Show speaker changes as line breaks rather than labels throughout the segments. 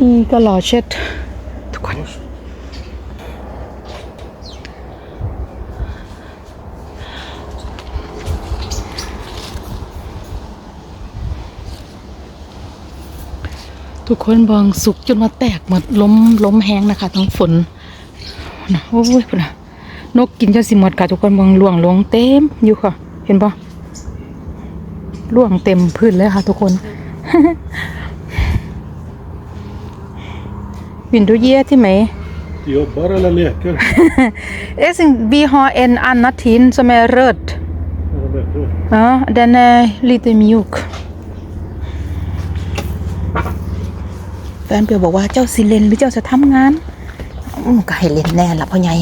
อืมก็รอเช็ดทุกคน ทุกคนบางสุกจนมาแตกหมดล้มล้มแห้งนะคะ ทั้งฝนนะโอ้ยนะนกกินจนสิหมดค่ะทุกคนบางล่วงลงเต็มอยู่ค่ะ เห็นปะล่วงเต็มพื้นเลยค่ะ ทุกคน วินดูเย่ที่ไหม
Jobbar eller leker?
Jeg syns vi har en annen tin som er rød.
Är det bättre?
Ja, den er lite mjuk. แฟนเปียวบอกว่าเจ้าสิเลนหรือเจ้าจะทำงานอืมก็ให้เล่นแน่ละพ่อใหญ่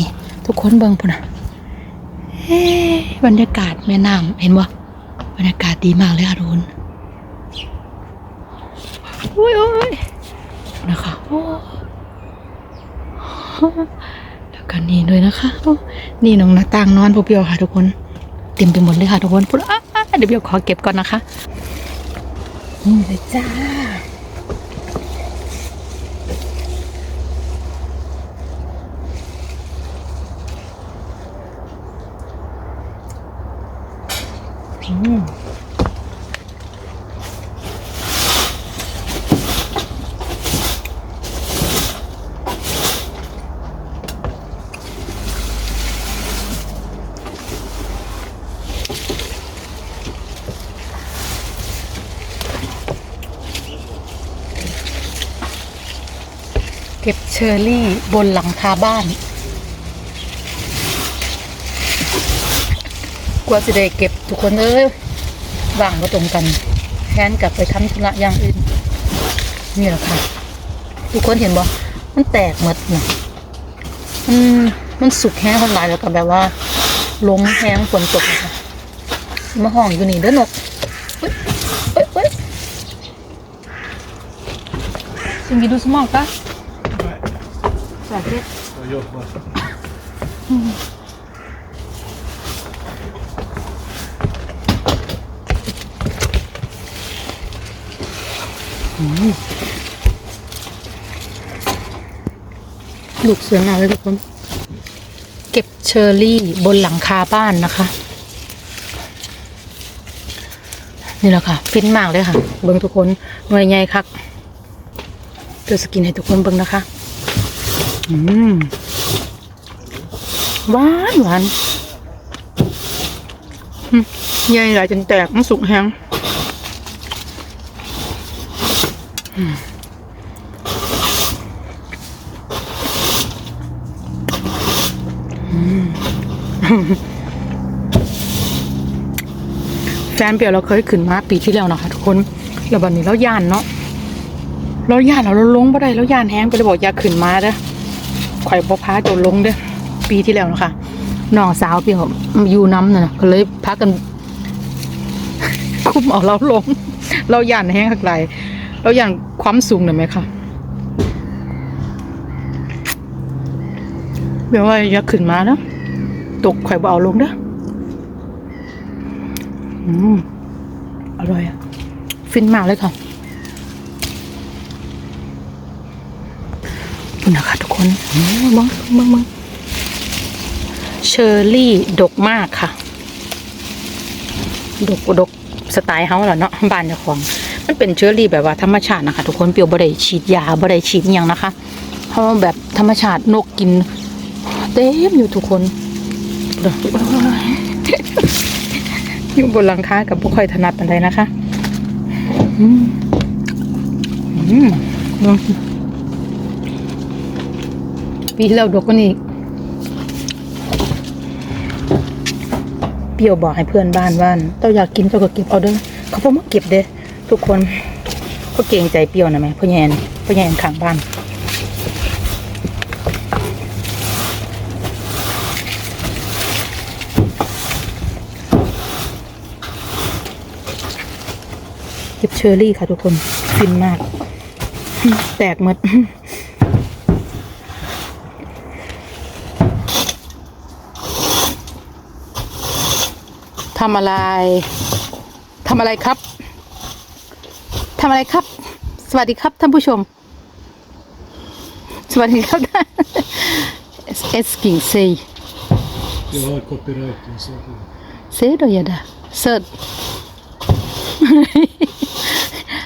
ทุกคนเบิ่งพุ่นนะเฮ้บรรยากาศแม่น้ำเห็นบ่บรรยากาศดีมากเลยค่ะทุกคนโอ้ยโอ้ยนะคะโอ้ แล้วก็นี่ด้วยนะคะ นี่น้องหน้าต่างนอนพวกเปียวค่ะทุกคน เต็มไปหมดเลยค่ะทุกคนพูดเดี๋ยวเปียวขอเก็บก่อนนะคะ นี่เลยจ้าเก็ อร์รี่บนหลังคาบ้าน กว่าจะได้เก็บทุกคนเอ้ยวางมาตรงกันแทนกลับไปทำธุระอย่างอื่น นี่แหละค่ะ ทุกคนเห็นบ่มันแตกหมดนะมันมันสุกแห้งคนหลายแล้วก็แบบว่าลมแห้งฝนตกนะคะมาห้องอยู่นี่เด้อนกเฮ้ยเฮ้ยเฮ้ยสิ่งที่ดูสมองปะ สาธิต
jag jobbar.
ลูกเสือมาเลยทุกคน เก็บเชอร์รี่บนหลังคาบ้านนะคะ นี่แหละค่ะ ฟินมากเลยค่ะ เบิ้งทุกคนหน่วยใหญ่คักเดี๋ยวสกินให้ทุกคนเบิ้งนะคะอืม หวานหวานอืมใหญ่หลายจนแตกมันสุกแห้งแฟนเปียวเราเคยขึ้นมาปีที่แล้วนะคะทุกคนแล้ววันนี้เราย่านเนาะเราย่านเราลงบ่ได้เราย่านแห้งไปเลยบอกอย่าขึ้นมาเด้อ ข่อยพอพาเจ้าลงเด้อปีที่แล้วนะคะน้องสาวเปียวอยู่น้ำน่ะนะก็เลยพากัน คุ้มเอาเราลง เราหย่านแห้งข้างไรเราหย่านความสูงหน่อยไหมคะเปียวว่าอย่าขึ้นมาเนาะตกข่อยบ่เอาลงเด้ออืมอร่อยอะฟินมากเลยค่ะ นี่นะคะทุกคนมมองมองมองเชอร์รี่ดกมากค่ะ ดกดกสไตล์เฮาแหละเนาะบ้านเจ้าของ มันเป็นเชอร์รี่แบบว่าธรรมชาตินะคะ ทุกคนเปรียวบ่ได้ฉีดยาบ่ได้ฉีดอย่างนะคะเพราะแบบธรรมชาตินกกิน เต็มอยู่ทุกคนเด้อยู่บนหลังคากับผู้ค่อยถนัดปันใดนะคะ อืมอืมลองสิ ปีที่แล้วดกกว่านี้อีกเปรี้ยวบอกให้เพื่อนบ้านว่าเจ้าอยากกินเจ้าก็เก็บเอาเด้อเขาพอมาเก็บเด้อทุกคนเขาเกรงใจเปรี้ยวนะไหมพ่อแยนพ่อแยนข้างบ้านเก็บเชอร์รี่ค่ะทุกคนฟินมาก แตกหมด ทำอะไรทำอะไรครับทำอะไรครับสสวัสดีครับท่านผู้ชม สวัสดีครับ Asking say
Jag har copyright och så.
say då อย่าด่า Sir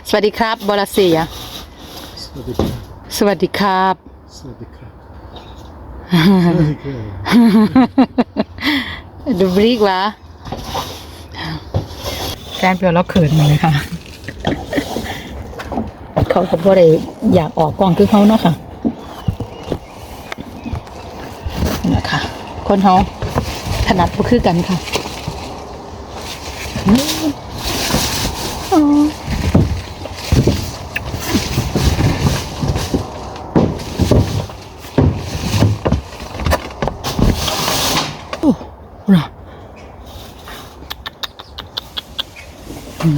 สวัสดีครับบอลาเซีย
Sladikra.
สวัสดีครับ
Sladikra. Sladikra.
ดูบริกวะ แฟนเปียวแล้วเขินเลยค่ะ เขาก็บ่ได้อยากออกกล้องคือเขาเนาะค่ะนะคะ คนเขาถนัดก็คือกันค่ะ อ๋ออโอ้เหรออืม โอ้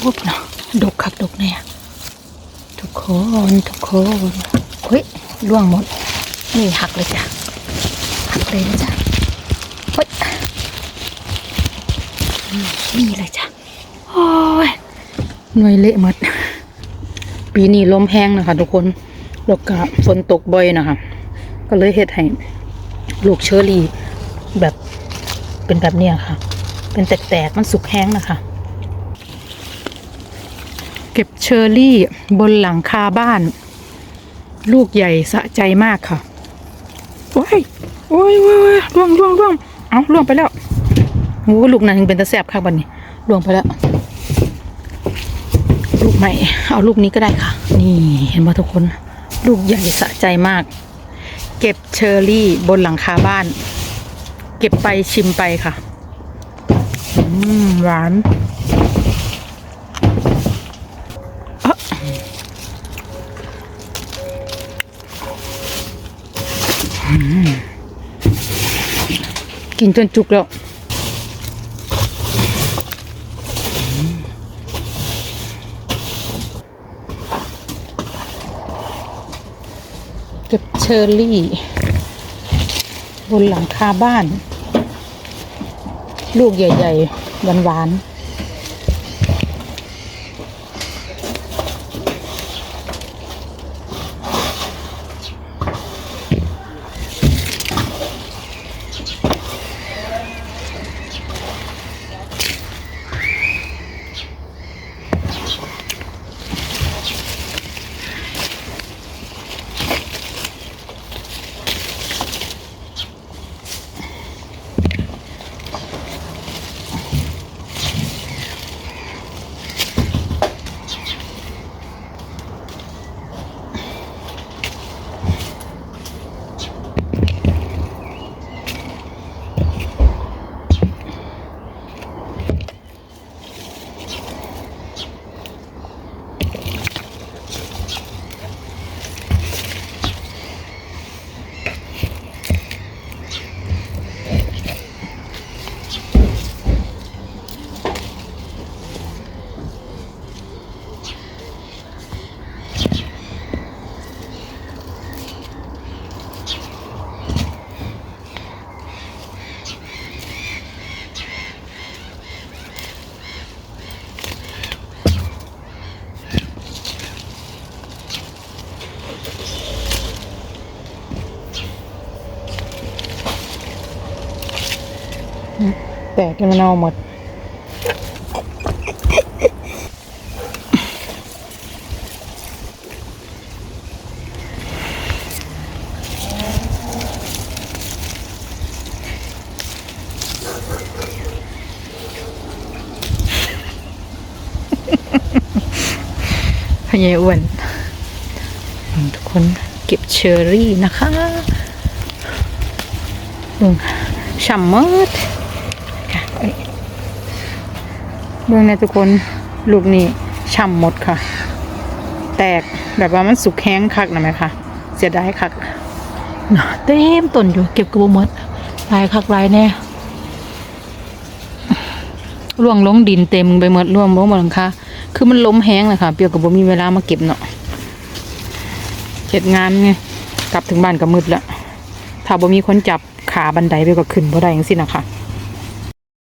โหเนาะดกคักดกเนี่ยทุกคนทุกคนเฮ้ยล่วงหมด นี่หักเลยจ้ะ หักเลยนะจ๊ะเฮ้ยนี่เลยจ้ะ โอ้ยหน่วยเละหมด ปีนี้ลมแห้งนะคะ ทุกคนแลกกะฝนตกบ่อยนะคะ ก็เลยเฮ็ดให้ลูกเชอรี่ แบบเป็นแบบเนี้ยค่ะ เป็นแตกๆ มันสุกแห้งนะคะ เก็บเชอร์รี่บนหลังคาบ้าน ลูกใหญ่สะใจมากค่ะ โอ้ย โอ้ยโอ้ยโอ้ยล่วงล่วงล่วงเอาล่วงไปแล้วโอ้ลูกนั้นยังเป็นตะแสบค่ะบันนี้ล่วงไปแล้ว ลูกใหม่ เอาลูกนี้ก็ได้ค่ะ นี่เห็นไหมทุกคน ลูกใหญ่สะใจมาก เก็บเชอร์รี่บนหลังคาบ้าน เก็บไปชิมไปค่ะ อืม หวานกินจนจุกแล้ว เก็บเชอร์รี่ บนหลังคาบ้าน ลูกใหญ่ ๆ หวานๆ แตกแล้วมันเอาหมดพยายอ้วนทุกคนเก็บเชอรี่นะคะเบิ่งฉ่ำมดค่ะเอ้ยเบิ่งนะทุกคนลูกนี้ฉ่ำหมดค่ะ แตกแบบว่ามันสุกแห้งคักนะไหมคะเสียดายคักเต็มต้นอยู่เก็บกระบอกมดลายคักลายแน่ร่วงลงดินเต็มไปหมดร่วงลงหมดหลังคาคือมันล้มแห้งเลยค่ะเปียวกับบ่มีเวลามาเก็บเนาะเฮ็ดงานไงกลับถึงบ้านก็มืดแล้วถ้าบ่มีคนจับขาบันไดไปก็ขึ้นบ่ได้จังซี่นะคะ